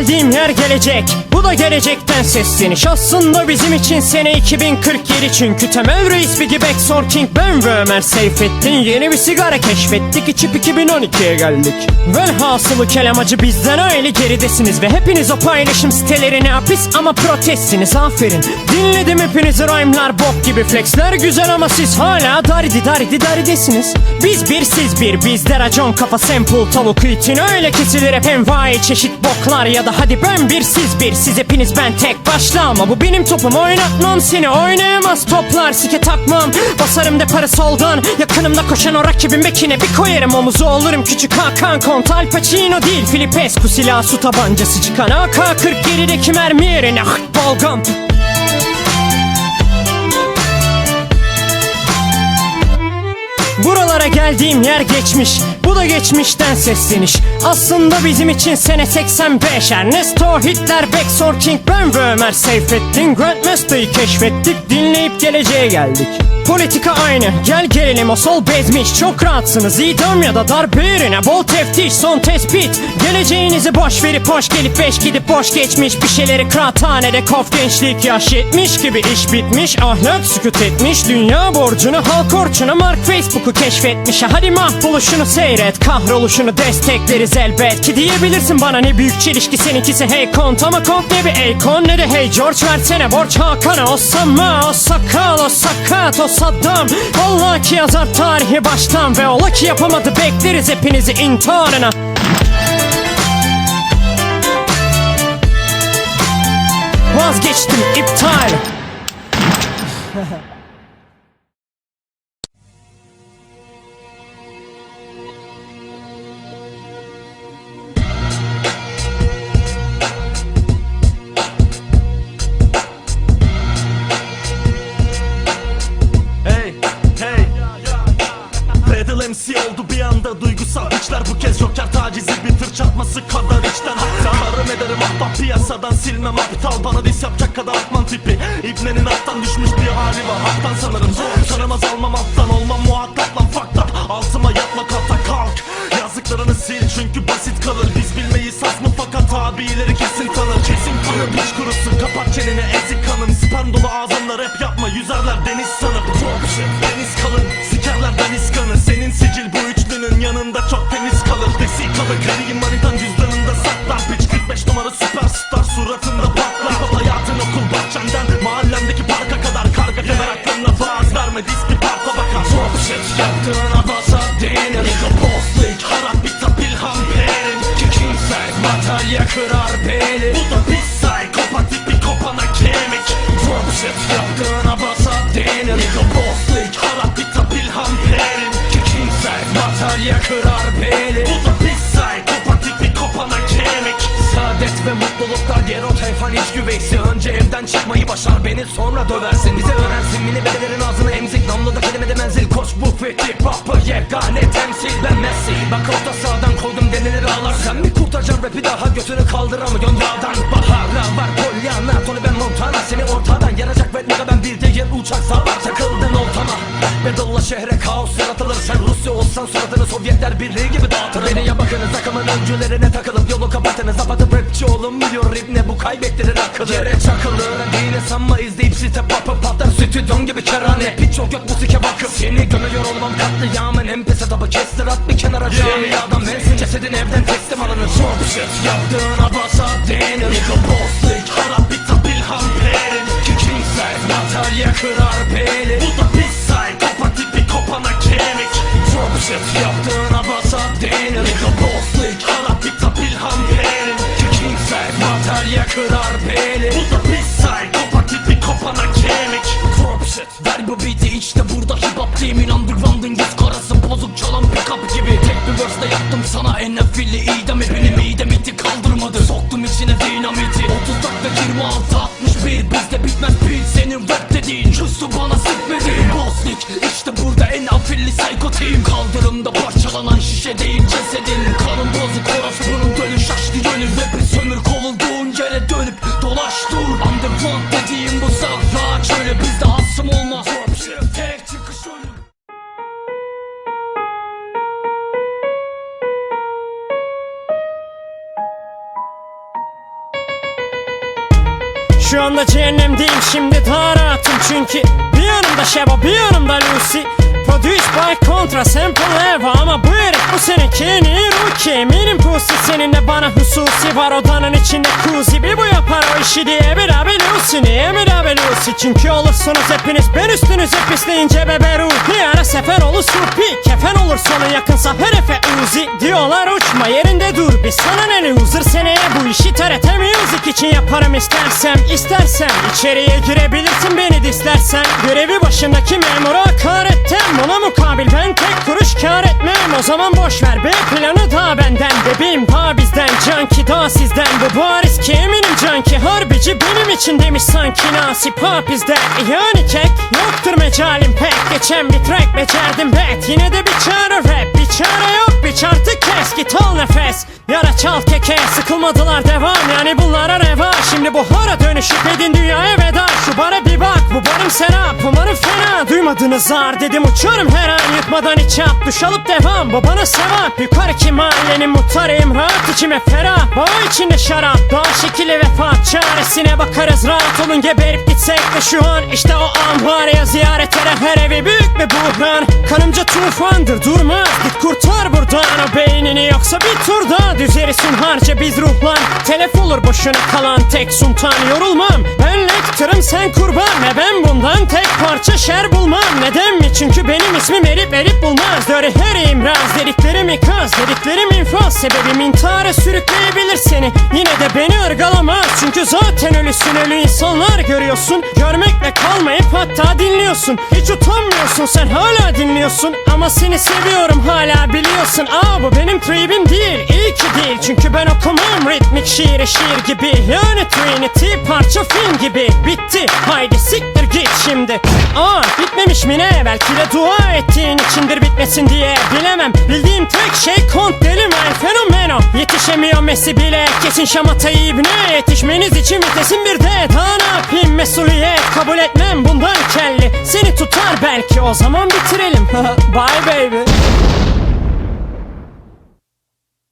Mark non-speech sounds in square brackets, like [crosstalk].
geldiğim yer gelecek Bu da gelecekten sesleniş Aslında bizim için sene 2047 Çünkü Temel Reis Biggie Backstore King Ben ve Ömer Seyfettin Yeni bir sigara keşfettik. İçip 2012'ye geldik. Velhasılı kelamacı bizden öyle geridesiniz. Ve hepiniz o paylaşım sitelerine hapis ama protestsiniz. Aferin. Dinledim hepinizi rhyme'lar bok gibi flexler Güzel ama siz hala daridi daridi daridesiniz. Biz bir siz bir. Bizde racon kafa sample tavuk için Öyle kesilir hep envai çeşit boklar Ya da hadi ben bir siz bir. Siz hepiniz ben tek başla Ama bu benim topum. Oynatmam seni oynayamaz toplar. Sike takmam. Basarım de para soldan. Yakınımda koşan o rakibin bekine bir koyarım. Omuzu olurum. Küçük Hakan Kont Al Pacino değil. Filipescu silah su tabancası çıkan AK-47'deki mermi yerine balgam. Buralara geldiğim yer geçmiş Bu da geçmişten sesleniş. Aslında bizim için sene 85 Ernesto, Hitler, Beck, King Ben ve Ömer Seyfettin Grandmaster'ı keşfettik Dinleyip geleceğe geldik. Politika aynı. Gel gelelim o sol bezmiş. Çok rahatsınız. İdam ya da darbe yerine Bol teftiş son tespit. Geleceğinizi boş verip hoş gelip beş gidip boş geçmiş. Bir şeyleri kıraathanede kof gençlik yaş yetmiş gibi iş bitmiş. Ahlak sükut etmiş. Dünya borcunu halk orçunu Mark Facebook'u keşfetmiş. Hadi mahvoluşunu seyret kahroluşunu destekleriz elbet. Ki diyebilirsin bana ne büyük çelişki seninkisi. Hey kont Ama kont ne bir Akon ne de hey George versene borç Hakan'a O sama o sakal o sakat o Saddam. Allah ki yazar tarihi baştan Ve ola ki yapamadı bekleriz hepinizi intiharına. Vazgeçtim iptal tipi İbnenin alttan düşmüş bir hali var. Haktan sanırım Tanımaz almam alttan olmam muhatap lan up Altıma yatma kalta kalk. Yazdıklarını sil çünkü basit kalır. Biz bilmeyiz has mı fakat abileri kesin tanır. Kesin tanır piç kurusu kapat çeneni ezik kanım Sperm dolu ağzınla rap yapma. Yüzerler deniz sanıp. Deniz kalın sikerler deniz kanı. Senin sicil bu üçlünün yanında çok temiz kalır. Vesikalı kariyim manitan cüzdanında saklar. Piç 45 numara süperstar tayfan iç güveysi. Önce evden çıkmayı başar beni sonra döversin. Bize öğrensin mini belelerin ağzını emzik. Namluda kelimede menzil. Koç bu fethi Papa yegane temsil. Ben Messi. Bak orta sağdan koydum denileri ağlar Sen mi kurtaracaksın rapi daha götünü kaldıramıyorsun yağdan. Baharla var Pollyanna Tony ben Montana. Seni ortadan yaracak ve ben bir değil uçak sağlar Takıldın oltama Battle'la şehre kaos yaratılır. Sen Rusya olsan suratını Sovyetler Birliği gibi dağıtır. Beni ya bakınız akımın öncülerine kaybettirir akıllı Yere çakılır Dini sanma izleyip site papı patlar. Stüdyon gibi kerane Piç o gök musike bakıp. Seni gömüyor olmam katliamın. En pes etabı kestir at bir kenara Camiadan bensin cesedin evden teslim alınır. Çok shit yaptığına basa denir Nigga boss harap bir beni Bu da bir psikopatik bir kopana kemik Drop shit Ver bu beat'i işte burada hip hop team'in underground'ın yüz karası bozuk çalan pickup gibi. Tek bir verse'de yaptım sana NFL idam. Benim idem iti kaldırmadı. Soktum içine dinamiti. 30 dakika 26 61 Bizde bitmez beat. Senin rap dediğin Küstü bana sıkmedi. League işte burada en afilli psycho team. Kaldırımda parçalanan şişe değil cesedin. Kanın bozuk orospunun dur Underground dediğim bu sahra çölü Bizde asım olmaz. Şu anda cehennemdeyim şimdi daha rahatım çünkü. Bir yanımda Şeba bir yanımda Lucy. Produced by Contra Sample Eva. Ama bu herif bu seneki en iyi rookie. Eminim pussy seninle bana hususi var. Odanın içinde kuzi bir bu yapar o işi diye Bir abi Lucy niye bir abi Lucy Çünkü olursunuz hepiniz ben üstünüze pisleyince bebe ruhi. Ara sefer olur supi Kefen olur sonu yakınsa. Herefe uzi Diyorlar uçma yerinde dur. Bir sana ne loser Seneye bu işi TRT Music için yaparım istersem istersem. İçeriye girebilirsin beni dislersen Görevi başındaki memura hakaretten Buna mukabil ben tek kuruş kar etmem. O zaman boş ver B planı da benden. Bebeğim daha bizden Canki daha sizden. Bu bariz ki eminim canki? Harbici benim için demiş sanki nasip? Ha bizde. Yani kek? Yoktur mecalim pek. Geçen bir track becerdim bet. Yine de bir çare rap. Bir çare yok bir çarptı kes. Git al nefes. Yara çal keke. Sıkılmadılar devam. Yani bunlara reva Şimdi buhara dönüşüp edin dünyaya veda. Şu bara bir bak bu barım serap Umarım fena. Duymadınız zar dedim Uçuyorum her an. Yutmadan iç yap Duş alıp devam. Bu bana sevap Yukarı ki mahallenin muhtarıyım Rahat içime ferah. Bağ içinde şarap Daha şekilli vefat. Çaresine bakarız rahat olun geberip gitsek de şu an. İşte o an var ya ziyaret eden her evi büyük bir buhran. Kanımca tufandır durmaz. Git kurtar buradan o beynini yoksa bir tur daha Düzerisin harca biz ruhlan. Telef olur boşuna kalan tek sultan yorulmam. Ben lektörüm sen kurban. Ve ben bundan tek parça şer bulmam. Neden mi? Çünkü benim ismim erip erip bulmaz. Döre her imraz dediklerim ikaz Dediklerim infaz. Sebebim intihara sürükleyebilir seni. Yine de beni ırgalamaz. Çünkü zaten ölüsün ölü insanlar görüyorsun. Görmekle kalmayıp hatta dinliyorsun. Hiç utanmıyorsun sen hala dinliyorsun. Ama seni seviyorum hala biliyorsun. Aa bu benim tribim değil iyi ki değil. Çünkü ben okumam ritmik şiiri şiir gibi. Yani Trinity parça film gibi. Bitti. Haydi siktir git şimdi. Aa bitmemiş mi ne? Belki de dua ettiğin içindir bitmesin diye. Bilemem. Bildiğim tek şey kont deli men fenomeno. Yetişemiyor Messi bile. Kesin şamatayı ibne Yetişmeniz için vitesin bir de. Daha ne yapayım mesuliyet? Kabul etmem bundan kelli. Seni tutar belki. O zaman bitirelim. [laughs] Bye baby